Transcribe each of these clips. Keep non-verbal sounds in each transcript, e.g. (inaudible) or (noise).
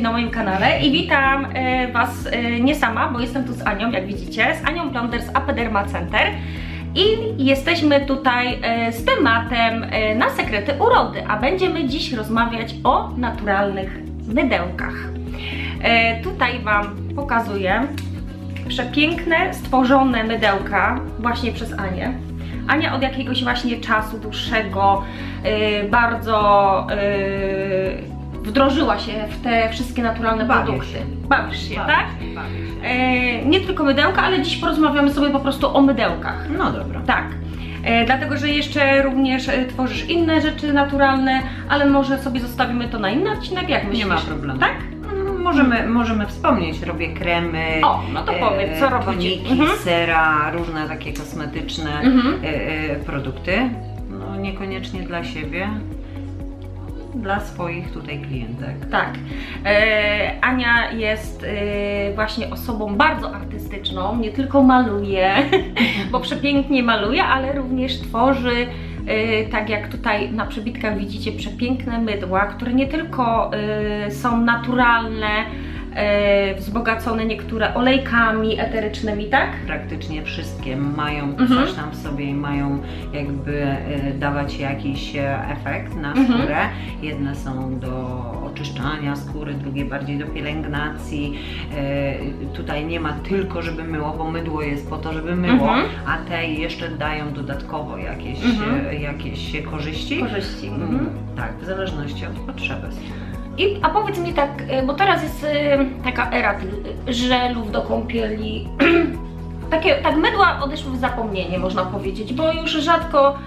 na moim kanale i witam e, Was e, nie sama, bo jestem tu z Anią, jak widzicie, z Anią Blonder z Apederma Center i jesteśmy tutaj e, z tematem na sekrety urody, a będziemy dziś rozmawiać o naturalnych mydełkach. Tutaj Wam pokazuję przepiękne, stworzone mydełka właśnie przez Anię. Ania od jakiegoś właśnie czasu dłuższego y, bardzo y, wdrożyła się w te wszystkie naturalne Bawię produkty. się. Bawisz się, Bawię tak? się, bawię się. E, nie tylko mydełka, ale dziś porozmawiamy sobie po prostu o mydełkach. No dobra. Tak. E, dlatego, że jeszcze również e, tworzysz inne rzeczy naturalne, ale może sobie zostawimy to na inny odcinek, jak myślisz? Nie ma problemu. Tak? Mm, Możemy, możemy wspomnieć, robię kremy, O, no to powiedz, co robicie? Mhm. sera, różne takie kosmetyczne Mhm. e, e, produkty. No niekoniecznie dla siebie, dla swoich tutaj klientek. Tak. E, Ania jest e, właśnie osobą bardzo artystyczną, nie tylko maluje, (laughs) bo przepięknie maluje, ale również tworzy, e, tak jak tutaj na przebitkach widzicie, przepiękne mydła, które nie tylko e, są naturalne, e, wzbogacone niektóre olejkami eterycznymi, tak? Praktycznie wszystkie mają Mhm. coś tam w sobie i mają jakby e, dawać jakiś e, efekt na Mhm. skórę. Jedne są do oczyszczania skóry, drugie bardziej do pielęgnacji. E, Tutaj nie ma tylko, żeby myło, bo mydło jest po to, żeby myło, Mhm. a te jeszcze dają dodatkowo jakieś, Mhm. jakieś korzyści. Korzyści. Mm, Mhm. Tak, w zależności od potrzeby. I, a powiedz mi tak, y, bo teraz jest y, taka era y, żelów do kąpieli. (clears throat) Takie, tak mydła odeszły w zapomnienie, można powiedzieć, bo już rzadko,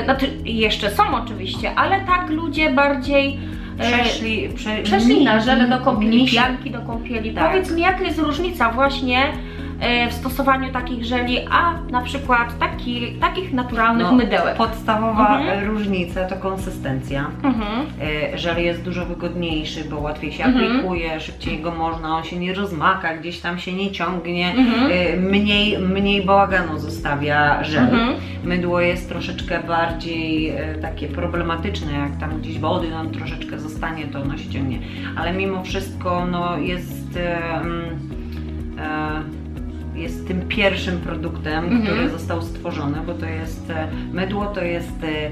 y, znaczy jeszcze są oczywiście, ale tak ludzie bardziej Przeszli, prze, przeszli na żele do kąpieli, pianki do kąpieli. Tak. Powiedz mi, jaka jest różnica właśnie w stosowaniu takich żeli, a na przykład taki, takich naturalnych no, mydełek. Podstawowa Mhm. różnica to konsystencja. Mhm. E, Żel jest dużo wygodniejszy, bo łatwiej się Mhm. aplikuje, szybciej go można, on się nie rozmaka, gdzieś tam się nie ciągnie, Mhm. e, mniej, mniej bałaganu zostawia żel. Mhm. Mydło jest troszeczkę bardziej e, takie problematyczne, jak tam gdzieś wody nam troszeczkę zostanie, to ono się ciągnie. Ale mimo wszystko no, jest, e, e, jest tym pierwszym produktem, Mhm. który został stworzony, bo to jest e, mydło, to jest e,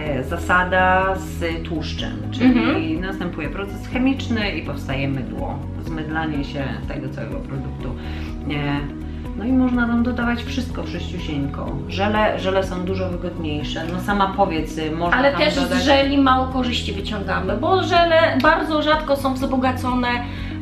e, zasada z tłuszczem, czyli Mhm. następuje proces chemiczny i powstaje mydło, zmydlanie się tego całego produktu. No i można tam dodawać wszystko wszyściusieńko. Żele, żele są dużo wygodniejsze. No sama powiedz, y, można Ale też dodać... z żeli mało korzyści wyciągamy, bo żele bardzo rzadko są wzbogacone.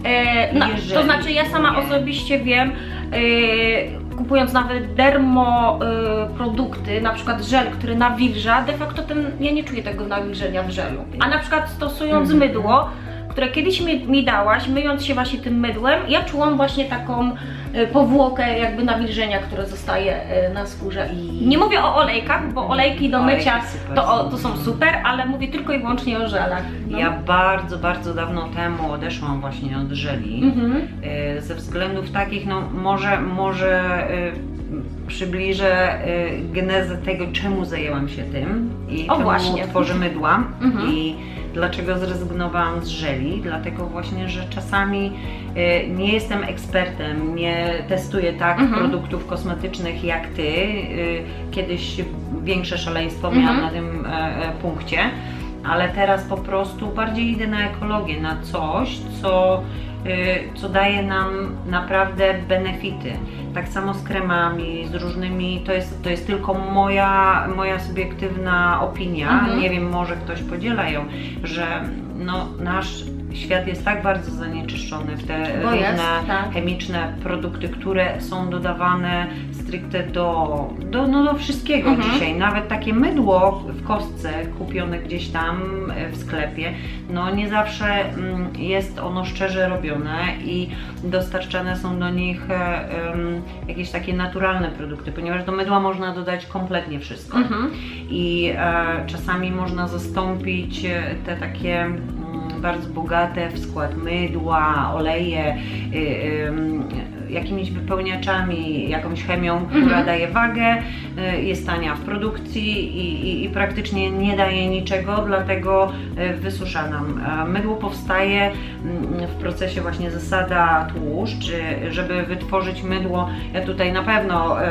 E, na, to znaczy ja sama nie. osobiście wiem, e, kupując nawet dermo e, produkty, na przykład żel, który nawilża, de facto ten, ja nie czuję tego nawilżenia w żelu. A na przykład stosując Mhm. mydło, które kiedyś mi, mi dałaś, myjąc się właśnie tym mydłem, ja czułam właśnie taką e, powłokę jakby nawilżenia, które zostaje e, na skórze. I- Nie mówię o olejkach, bo olejki do Olejki mycia super to, o, to są super, ale mówię tylko i wyłącznie o żelach. No. Ja bardzo, bardzo dawno temu odeszłam właśnie od żeli. Mhm. Y, ze względów takich, no może, może przybliżę genezę tego, czemu zajęłam się tym i O, czemu właśnie. tworzę mydła Mhm. i dlaczego zrezygnowałam z żeli, dlatego właśnie, że czasami y, nie jestem ekspertem, nie testuję tak Mhm. produktów kosmetycznych jak Ty. Y, kiedyś większe szaleństwo Mhm. miałam na tym e, e, punkcie, ale teraz po prostu bardziej idę na ekologię, na coś, co co daje nam naprawdę benefity. Tak samo z kremami, z różnymi, to jest, to jest tylko moja, moja subiektywna opinia, Mhm. nie wiem, może ktoś podziela ją, że no, nasz świat jest tak bardzo zanieczyszczony w te Bo różne jest, tak. chemiczne produkty, które są dodawane stricte do, do, no, do wszystkiego Mhm. dzisiaj. Nawet takie mydło w kostce kupione gdzieś tam e, w sklepie, no nie zawsze mm, jest ono szczerze robione i dostarczane są do nich em, jakieś takie naturalne produkty, ponieważ do mydła można dodać kompletnie wszystko. Mhm. I e, czasami można zastąpić e, te takie bardzo bogate w skład mydła, oleje, y, ym, jakimiś wypełniaczami, jakąś chemią, Mhm. która daje wagę, y, jest tania w produkcji i, i, i praktycznie nie daje niczego, dlatego y, wysusza nam. Mydło powstaje mm, w procesie właśnie zasada tłuszcz, y, żeby wytworzyć mydło. Ja tutaj na pewno y, y,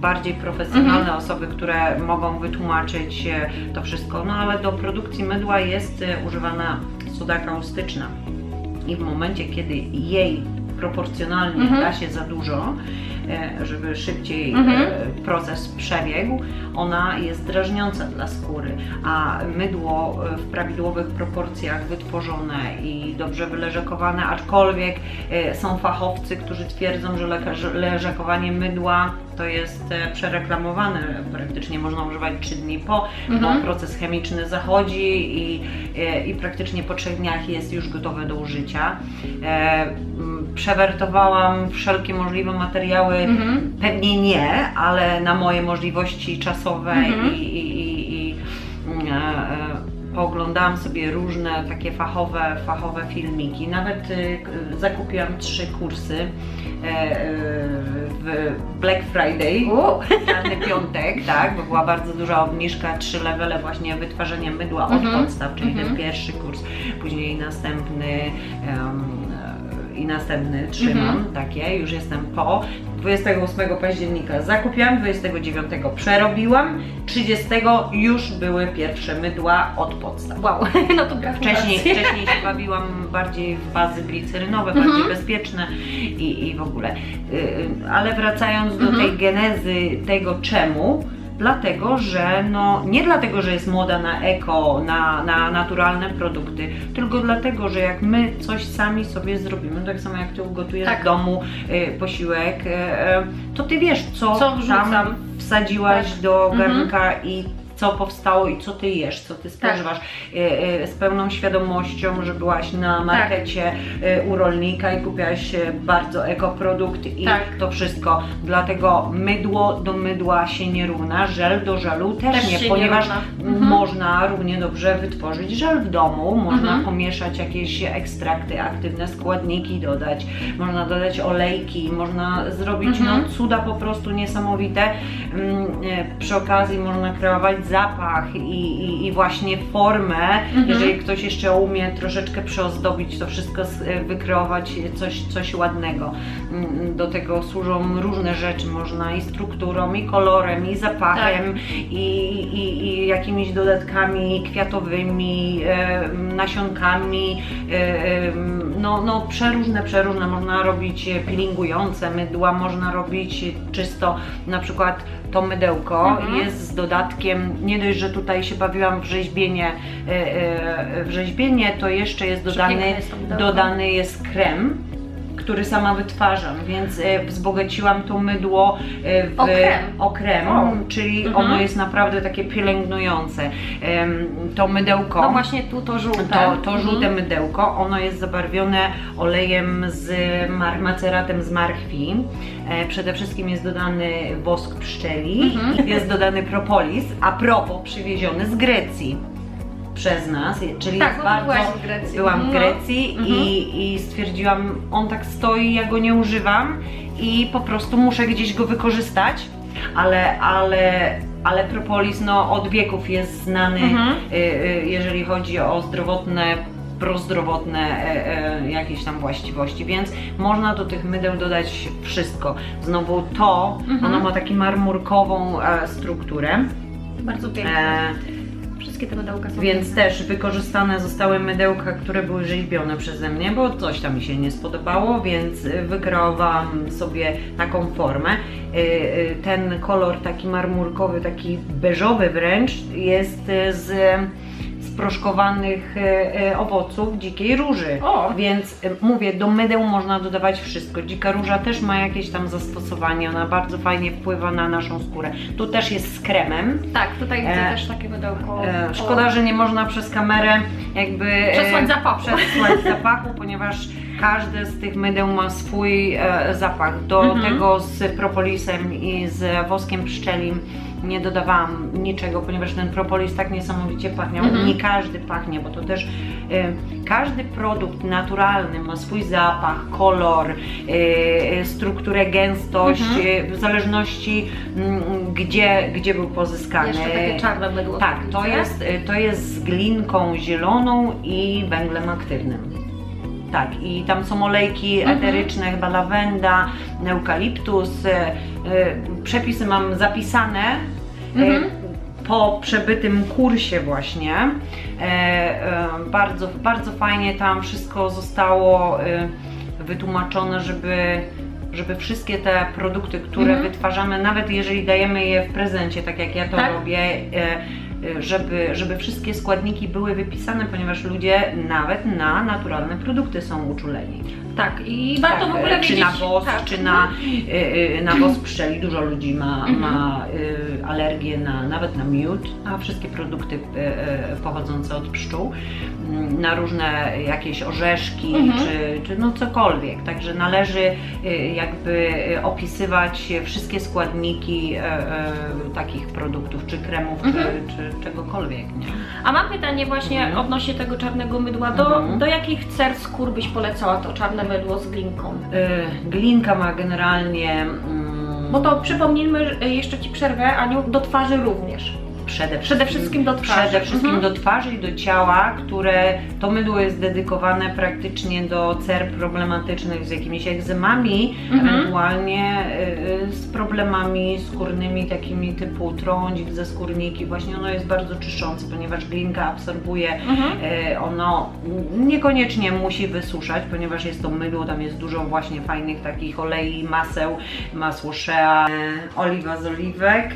bardziej profesjonalne Mhm. osoby, które mogą wytłumaczyć e, to wszystko, no ale do produkcji mydła jest e, używana soda kaustyczna i w momencie, kiedy jej proporcjonalnie Mhm. da się za dużo, żeby szybciej Mhm. e, proces przebiegł, ona jest drażniąca dla skóry, a mydło e, w prawidłowych proporcjach wytworzone i dobrze wyleżakowane, aczkolwiek e, są fachowcy, którzy twierdzą, że leżakowanie mydła to jest e, przereklamowane, praktycznie można używać 3 dni po, Mhm. bo proces chemiczny zachodzi i, e, i praktycznie po trzech dniach jest już gotowe do użycia. Przewertowałam wszelkie możliwe materiały, Mhm. pewnie nie, ale na moje możliwości czasowe Mhm. i, i, i, i e, e, pooglądałam sobie różne takie fachowe, fachowe filmiki. Nawet e, zakupiłam trzy kursy e, e, w Black Friday. Czarny (laughs) piątek, tak, bo była bardzo duża obniżka, trzy levele właśnie wytwarzania mydła od Mhm, podstaw, czyli mhm. ten pierwszy kurs, później następny i następny trzymam, Mhm. takie, już jestem po. 28 października zakupiłam, 29 przerobiłam, 30 już były pierwsze mydła od podstaw. Wow, (laughs) no to gratulacje. Wcześniej, wcześniej się bawiłam bardziej w bazy glicerynowe, Mhm. bardziej bezpieczne i, i w ogóle. Y, y, Ale wracając do Mhm. tej genezy tego czemu, dlatego, że no nie dlatego, że jest moda na eko, na, na naturalne produkty, tylko dlatego, że jak my coś sami sobie zrobimy, tak samo jak ty ugotujesz Tak. w domu y, posiłek, y, y, to ty wiesz, co, Co wrzucam. tam wsadziłaś Tak. do Mhm. garnka i co powstało i co ty jesz, co ty spożywasz e, e, z pełną świadomością, że byłaś na markecie e, u rolnika i kupiłaś bardzo ekoprodukt i Tak. to wszystko. Dlatego mydło do mydła się nie równa, żel do żelu też, Też nie, nie ponieważ równa. Mhm. można równie dobrze wytworzyć żel w domu, można Mhm. pomieszać jakieś ekstrakty, aktywne składniki dodać, można dodać olejki, można zrobić Mhm. no, cuda po prostu niesamowite. Mm, Przy okazji można kreować zapach i, i, i właśnie formę, Mhm. jeżeli ktoś jeszcze umie troszeczkę przyozdobić to wszystko, e, wykreować coś, coś ładnego. Mm, Do tego służą różne rzeczy, można i strukturą, i kolorem, i zapachem, i, i, i jakimiś dodatkami kwiatowymi, e, nasionkami, e, e, no, no przeróżne, przeróżne. Można robić e, peelingujące mydła, można robić czysto na przykład to mydełko Mhm. jest z dodatkiem, nie dość, że tutaj się bawiłam w rzeźbienie, e, e, w rzeźbienie, to jeszcze jest dodany, jest dodany jest krem, który sama wytwarzam, więc e, wzbogaciłam to mydło e, w O krem. o krem, O. czyli Mhm. ono jest naprawdę takie pielęgnujące. To mydełko. No właśnie tu to żółte. To, to Mhm. żółte mydełko, ono jest zabarwione olejem z mar- maceratem z marchwi. E, przede wszystkim jest dodany wosk pszczeli Mhm. jest dodany propolis, a propos przywieziony z Grecji przez nas, czyli Tak, bo bardzo... byłaś w Grecji. Byłam w No. Grecji Mhm. i, i stwierdziłam, on tak stoi, ja go nie używam i po prostu muszę gdzieś go wykorzystać, ale, ale, ale propolis no, od wieków jest znany, Mhm. y, y, jeżeli chodzi o zdrowotne prozdrowotne e, jakieś tam właściwości, więc można do tych mydeł dodać wszystko. Znowu to, Mhm. ono ma taką marmurkową e, strukturę, Bardzo piękne. Wszystkie te mydełka są więc piękne. też wykorzystane zostały mydełka, które były rzeźbione przeze mnie, bo coś tam mi się nie spodobało, więc y, wykreowałam sobie taką formę. Y, y, Ten kolor taki marmurkowy, taki beżowy wręcz jest z proszkowanych y, y, owoców dzikiej róży. O! Więc y, mówię, do mydeł można dodawać wszystko. Dzika róża też ma jakieś tam zastosowanie, ona bardzo fajnie wpływa na naszą skórę. Tu też jest z kremem. Tak, tutaj widzę E, też takie mydełko. E. Szkoda, że nie można przez kamerę jakby e, Przesłać zapachu. przesłać zapachu, ponieważ każde z tych mydeł ma swój e, zapach. Do Mhm. tego z propolisem i z woskiem pszczelim nie dodawałam niczego, ponieważ ten propolis tak niesamowicie pachniał. Mhm. Nie każdy pachnie, bo to też y, każdy produkt naturalny ma swój zapach, kolor, y, y, strukturę, gęstość, Mhm. y, w zależności mm, gdzie, gdzie był pozyskany. Jeszcze takie czarne mydło. Tak, to widzę. jest, y, to jest z glinką zieloną i węglem aktywnym. Tak, i tam są olejki Mhm. eteryczne, chyba lawenda, eukaliptus. y, y, Przepisy mam zapisane. y, Mhm. Po przebytym kursie właśnie e, e, bardzo, bardzo fajnie tam wszystko zostało e, wytłumaczone, żeby, żeby wszystkie te produkty, które Mhm. wytwarzamy, nawet jeżeli dajemy je w prezencie, tak jak ja to Tak. robię, e, e, żeby, żeby wszystkie składniki były wypisane, ponieważ ludzie nawet na naturalne produkty są uczuleni. Tak, i warto Tak, w ogóle czy wiedzieć... na wosk, tak. czy na, y, y, na wosk pszczeli. Dużo ludzi ma, Mhm. ma y, alergię na, nawet na miód, a wszystkie produkty y, y, pochodzące od pszczół, mm, na różne jakieś orzeszki, Mhm. czy, czy no cokolwiek. Także należy y, jakby opisywać wszystkie składniki takich produktów, czy kremów, Mhm. czy, czy czegokolwiek. Nie? A mam pytanie właśnie odnośnie tego czarnego mydła. Do, do jakich cer skór byś polecała to czarne mydło z glinką? Y, Glinka ma generalnie. mm, Bo to przypomnijmy, jeszcze Ci przerwę, Aniu, do twarzy również. Przede Przede wszystkim do twarzy. Przede wszystkim Mhm. do twarzy i do ciała, które to mydło jest dedykowane praktycznie do cer problematycznych z jakimiś egzemami, Mhm. ewentualnie y, y, z problemami skórnymi takimi typu trądzik ze skórniki. Właśnie ono jest bardzo czyszczące, ponieważ glinka absorbuje Mhm. E, Ono niekoniecznie musi wysuszać, ponieważ jest to mydło, tam jest dużo właśnie fajnych takich olei, maseł, masło shea, oliwa z oliwek.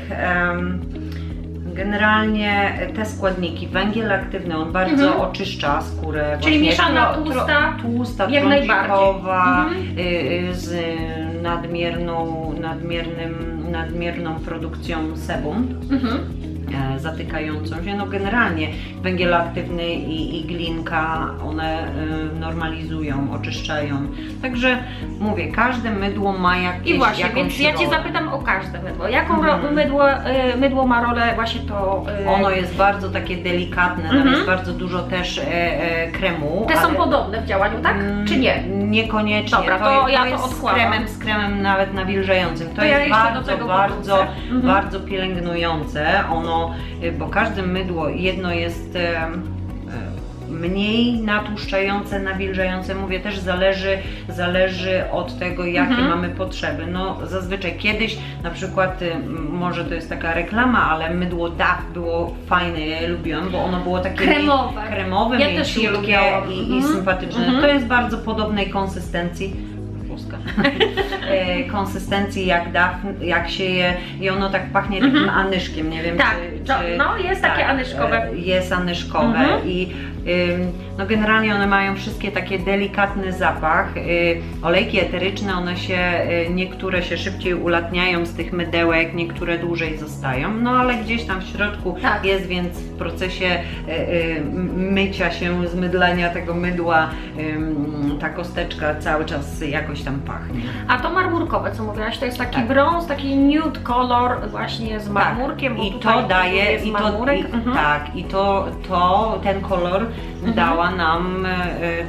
Generalnie te składniki, węgiel aktywny, on bardzo Mhm. oczyszcza skórę. Czyli mieszana tro- tłusta, tłusta, jak trądzikowa, najbardziej. y, y, z nadmierną, nadmiernym, nadmierną produkcją sebum Mhm. E, zatykającą się. No generalnie węgiel aktywny i, i glinka, one e, normalizują, oczyszczają. Także mówię, każde mydło ma jakieś I właśnie, więc ja Cię rolę. zapytam o każde mydło. Jaką Mhm. ro- mydło, y, mydło ma rolę właśnie to... Ono jest bardzo takie delikatne, tam Mhm. jest bardzo dużo też e, e, kremu. Te są ale- podobne w działaniu, tak? Mm, Czy nie? Niekoniecznie. Dobra, to ja to jest z odkładam. kremem, z kremem nawet nawilżającym. To, To ja jest do bardzo, bardzo. Mhm. bardzo pielęgnujące. Ono, y, bo każde mydło, jedno jest mniej natłuszczające, nawilżające, mówię też zależy, zależy od tego, jakie Mhm. mamy potrzeby. No zazwyczaj kiedyś, na przykład, y, może to jest taka reklama, ale mydło DAF było fajne, ja je lubiłam, bo ono było takie Kremowe. kremowe, Ja też je i, i Mhm. sympatyczne. Mhm. To jest bardzo podobnej konsystencji. (laughs) E, konsystencji jak daf, jak się je i ono tak pachnie takim Mhm. anyszkiem, nie wiem Tak, czy, czy no, jest takie anyszkowe. e, Jest anyszkowe Mhm. i no generalnie one mają wszystkie takie delikatny zapach. Olejki eteryczne, one się, y, niektóre się szybciej ulatniają z tych mydełek, niektóre dłużej zostają, no ale gdzieś tam w środku Tak. jest, więc w procesie y, y, mycia się, zmydlenia tego mydła ta kosteczka cały czas jakoś tam pachnie. A to marmurkowe, co mówiłaś, to jest taki Tak. brąz, taki nude color właśnie z marmurkiem, bo I to daje, jest i to, marmurek. i, Mhm. tak, i to, to ten kolor dała nam e,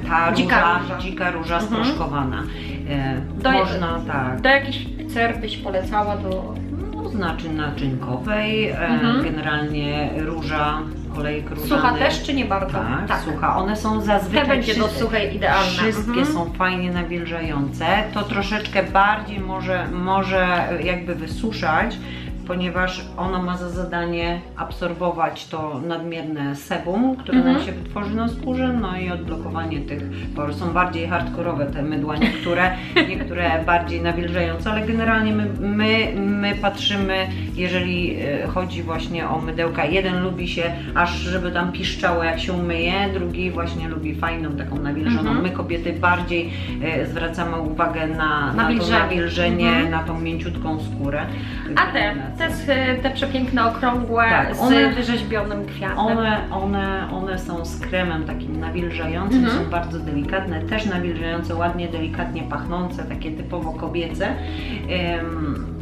ta Dzika róża, róża. dzika róża Mhm. sproszkowana. E, Do- można tak. Do jakich cer byś polecała do... No, znaczy naczynkowej, e, Mhm. generalnie róża, olejek różany. Sucha też, czy nie bardzo? Tak, sucha. One są zazwyczaj Te będzie do wszyscy- suchej idealne. Wszystkie Mhm. są fajnie nawilżające. To troszeczkę bardziej może, może jakby wysuszać, ponieważ ono ma za zadanie absorbować to nadmierne sebum, które nam Mhm. się wytworzy na skórze, no i odblokowanie tych por. Są bardziej hardkorowe te mydła, niektóre, (laughs) niektóre bardziej nawilżające, ale generalnie my, my, my patrzymy, jeżeli e, chodzi właśnie o mydełka. Jeden lubi się aż, żeby tam piszczało jak się umyje, drugi właśnie lubi fajną taką nawilżoną. Mhm. My kobiety bardziej e, zwracamy uwagę na, na to Nawilżenie. nawilżenie, Mhm. na tą mięciutką skórę. A te, te, z- te przepiękne, okrągłe, Tak, z one- wyrzeźbionym kwiatem. One, one, one są z kremem takim nawilżającym, Mhm. są bardzo delikatne, też nawilżające, ładnie, delikatnie pachnące, takie typowo kobiece. Ym,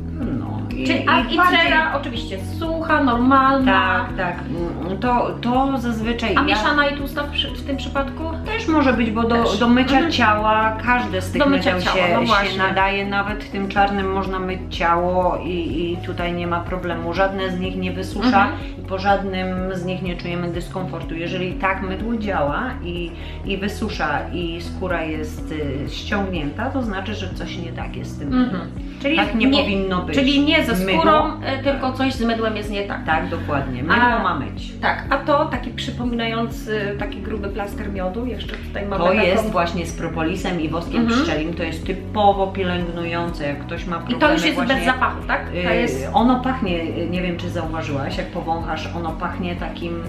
Czyli, a i bardziej- cera oczywiście sucha, normalna. Tak, tak. Mm, To, to zazwyczaj. A ja- mieszana i tłusta w, przy, w tym przypadku? Też może być, bo do, Też. do mycia Mhm. ciała każde z tych Do mycia ciała, się, no się właśnie. nadaje. Nawet tym czarnym można myć ciało i, i tutaj nie ma problemu. Żadne z nich nie wysusza Mhm. i po żadnym z nich nie czujemy dyskomfortu. Jeżeli tak mydło działa i, i wysusza i skóra jest y, ściągnięta, to znaczy, że coś nie tak jest z tym. Mhm. Czyli Tak nie, powinno być. Czyli nie ze skórą, Mydło- e, tylko coś z mydłem jest nie tak. Tak, dokładnie. Mydło A- ma myć. Tak, a to taki przypominający taki gruby plaster miodu, jeszcze tutaj mamy To taką... jest właśnie z propolisem i woskiem Mhm. pszczelim, to jest typowo pielęgnujące, jak ktoś ma I problemy to już jest właśnie, bez zapachu, tak? To y, jest... Ono pachnie, nie wiem czy zauważyłaś, jak powąchasz, ono pachnie takim,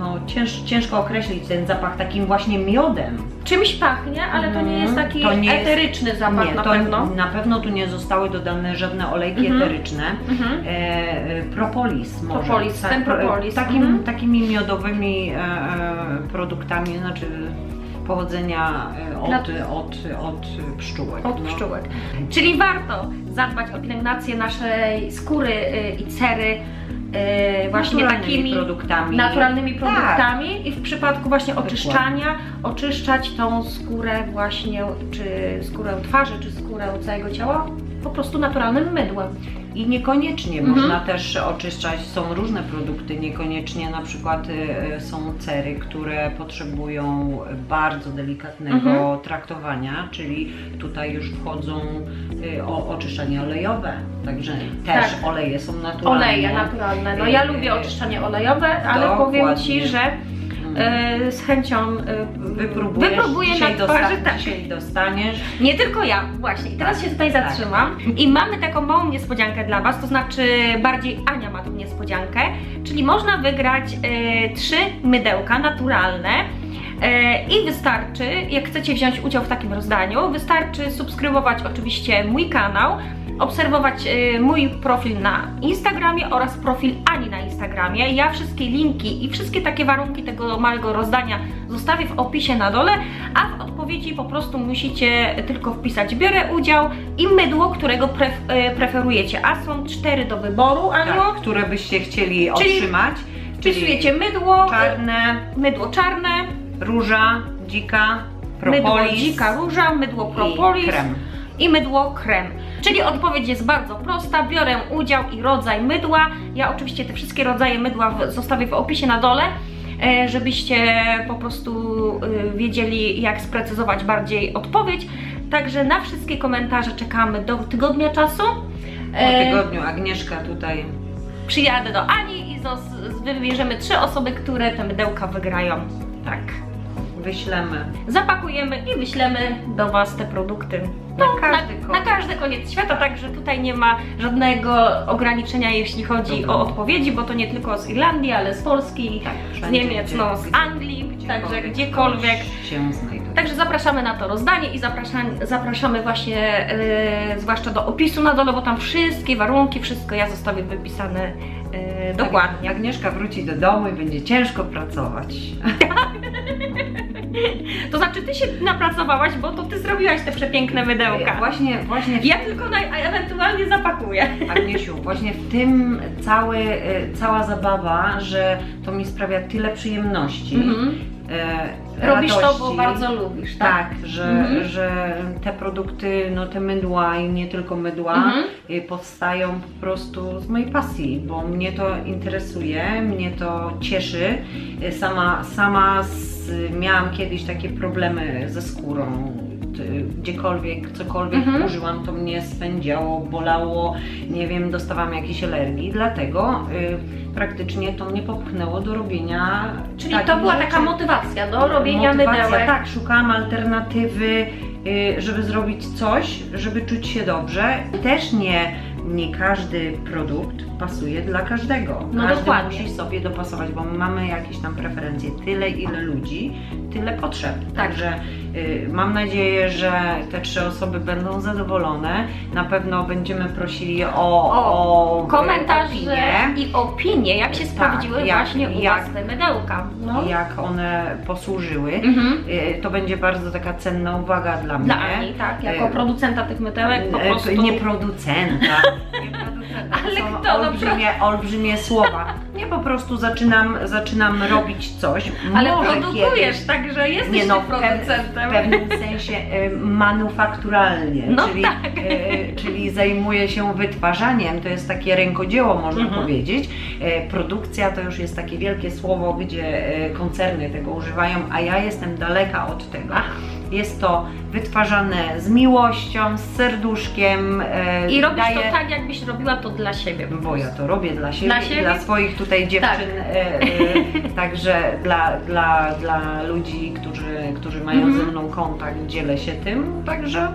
no cięż, ciężko określić ten zapach, takim właśnie miodem. Czymś pachnie, ale to nie jest Mhm. taki To nie jest- eteryczny zapach nie, na to pewno. na pewno tu nie zostały dodane żadne olejki Mhm. eteryczne. Mhm. E, e, propolis może. Propolis, ten pro- propolis, Takim, mhm. Takimi miodowymi e, e, produktami, znaczy pochodzenia e, od, od, od pszczółek. Od no. pszczółek. Czyli warto zadbać o pielęgnację naszej skóry i cery y, właśnie takimi produktami. naturalnymi Tak. produktami i w przypadku właśnie Dokładnie. oczyszczania, oczyszczać tą skórę właśnie, czy skórę twarzy, czy skórę całego ciała po prostu naturalnym mydłem. I niekoniecznie Mhm. można też oczyszczać, są różne produkty, niekoniecznie na przykład e, są cery, które potrzebują bardzo delikatnego Mhm. traktowania, czyli tutaj już wchodzą e, o, oczyszczanie olejowe, także też Tak. oleje są naturalne. Oleje naturalne. No ja lubię oczyszczanie olejowe, ale powiem dokładnie. Ci, że Y, z chęcią Wypróbujesz, wypróbuję dzisiaj, na twarzy, dosta- tak. dzisiaj dostaniesz. Nie tylko ja, właśnie. I teraz Tak, się tutaj tak. zatrzymam. I mamy taką małą niespodziankę dla Was, to znaczy bardziej Ania ma tą niespodziankę, czyli można wygrać e, trzy mydełka naturalne. E, I wystarczy, jak chcecie wziąć udział w takim rozdaniu, wystarczy subskrybować oczywiście mój kanał, obserwować e, mój profil na Instagramie oraz profil Ani na Instagramie. Ja wszystkie linki i wszystkie takie warunki tego małego rozdania zostawię w opisie na dole, a w odpowiedzi po prostu musicie tylko wpisać biorę udział i mydło, którego pref, e, preferujecie, a są cztery do wyboru, Aniu. Tak, które byście chcieli Czyli otrzymać. Wpisujecie mydło, e, czarne, mydło czarne, róża, dzika, mydło propolis dzika róża, mydło propolis i krem. i mydło krem. Czyli odpowiedź jest bardzo prosta, biorę udział i rodzaj mydła. Ja oczywiście te wszystkie rodzaje mydła zostawię w opisie na dole, e, żebyście po prostu e, wiedzieli jak sprecyzować bardziej odpowiedź. Także na wszystkie komentarze czekamy do tygodnia czasu. Po E, tygodniu Agnieszka tutaj Przyjadę do Ani i wybierzemy trzy osoby, które te mydełka wygrają. Tak. Wyślemy. Zapakujemy i wyślemy do Was te produkty. Na No, każdy na, koniec. na każdy koniec świata, także tutaj nie ma żadnego ograniczenia, jeśli chodzi Dobra. o odpowiedzi, bo to nie tylko z Irlandii, ale z Polski, Tak, z Niemiec, no, z Anglii, także gdziekolwiek. się znajdą. Także zapraszamy na to rozdanie i zapraszamy, zapraszamy właśnie e, zwłaszcza do opisu na dole, bo tam wszystkie warunki, wszystko ja zostawię wypisane e, dokładnie. Agnieszka wróci do domu i będzie ciężko pracować. To znaczy ty się napracowałaś, bo to ty zrobiłaś te przepiękne mydełka. Właśnie, właśnie Ja tylko na, ewentualnie zapakuję. Agniesiu, właśnie w tym cały, e, cała zabawa, że to mi sprawia tyle przyjemności. e, Robisz to, bo radości. bardzo lubisz, tak? Tak, że, Mhm. że te produkty, no te mydła i nie tylko mydła Mhm. y, powstają po prostu z mojej pasji, bo mnie to interesuje, mnie to cieszy. Y, Sama, sama z, miałam kiedyś takie problemy ze skórą. Ty- Gdziekolwiek, cokolwiek Mhm. użyłam, to mnie spędziało, bolało, nie wiem, dostawałam jakiejś alergii, dlatego y, praktycznie to mnie popchnęło do robienia. Czyli to była rzeczy. taka motywacja do robienia Motywacja, mydełek. Tak, szukałam alternatywy, y, żeby zrobić coś, żeby czuć się dobrze. Też nie, nie każdy produkt pasuje dla każdego. No Każdy dokładnie. musi sobie dopasować, bo my mamy jakieś tam preferencje. Tyle, ile ludzi, tyle potrzeb. Tak. Także y, mam nadzieję, że te trzy osoby będą zadowolone. Na pewno będziemy prosili o, o, O, Komentarze opinie. i opinie, jak się Tak, sprawdziły jak- właśnie u jak- Was te mydełka. No. jak one posłużyły. Mhm. Y, To będzie bardzo taka cenna uwaga dla mnie. Dla Ani, tak, jako producenta tych mydełek po prostu. Nie producenta. nie producenta. (laughs) Ale kto, no olbrzymie, olbrzymie słowa. Nie po prostu zaczynam, zaczynam robić coś. Ale Może produkujesz, kiedyś, także jesteś nie no, producentem. w pewnym sensie y, manufakturalnie, No czyli, tak. y, czyli zajmuję się wytwarzaniem, to jest takie rękodzieło można Mhm. powiedzieć. Y, produkcja to już jest takie wielkie słowo, gdzie koncerny tego używają, a ja jestem daleka od tego. Ach. Jest to wytwarzane z miłością, z serduszkiem. y, I robisz daję- to tak, jakbyś robiła to dla siebie. bo ja to robię dla siebie, Dla siebie? dla swoich tutaj dziewczyn, e, e, (laughs) także dla, dla, dla ludzi, którzy, którzy mają Mhm. ze mną kontakt, dzielę się tym, także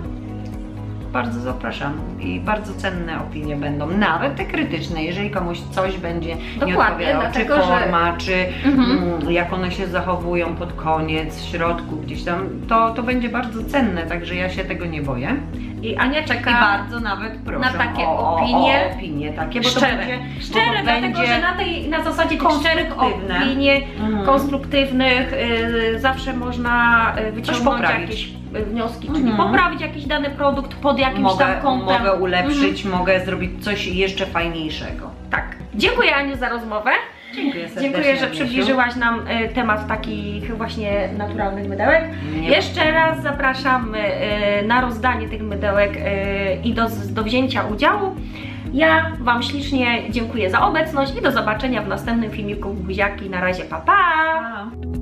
bardzo zapraszam i bardzo cenne opinie będą, nawet te krytyczne, jeżeli komuś coś będzie nie Dokładnie, odpowiadało, czy dlatego, że- forma, czy Mhm. mm, jak one się zachowują pod koniec, w środku gdzieś tam, to, to będzie bardzo cenne, także ja się tego nie boję. I Ania czeka I bardzo nawet proszę na takie o, o, opinie. o opinie takie, bo szczere. to będzie, Szczere, bo to dlatego będzie że na, tej, na zasadzie tych szczerych opinii Mhm. konstruktywnych y, zawsze można y, wyciągnąć jakieś y, wnioski, czyli Mhm. poprawić jakiś dany produkt pod jakimś mogę, tam kątem. mogę ulepszyć, mogę zrobić coś jeszcze fajniejszego. Tak. Dziękuję Aniu za rozmowę. Dziękuję serdecznie. Dziękuję, że Agniesiu. przybliżyłaś nam y, temat takich właśnie naturalnych mydełek. Nie Jeszcze raz zapraszamy y, na rozdanie tych mydełek y, i do, do wzięcia udziału. Ja Wam ślicznie dziękuję za obecność i do zobaczenia w następnym filmiku. Buziaki, na razie, pa pa! Pa.